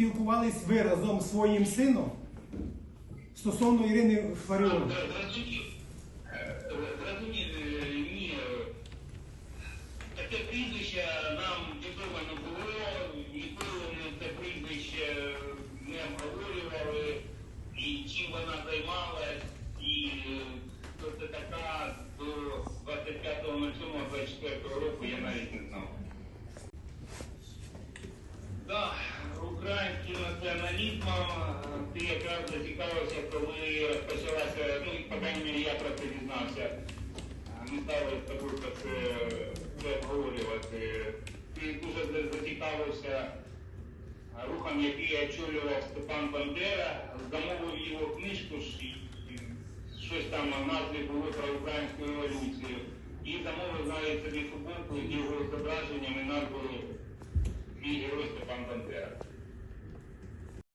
спілкувались ви разом з своїм сином стосовно Ірини Фаріон? Е, Зрозумів, е, ні. Таке прізвище нам відомо не було, ніколи це прізвище не обговорювали, чим вона займалась, і хто це така до 25.07.24 року я навіть не знав. Українським націоналізмом е, ти якраз зацікавився, коли розпочалася, ну, по крайній мірі, я про це дізнався. Ми стали з тобою про це, обговорювати. Ти дуже зацікавився рухом, який очолював Степан Бандера, замовив його книжку, щось там в назві було про українську революцію. І замовив навіть собі футболку з його зображенням і назвою Мій герой Степан Бандера.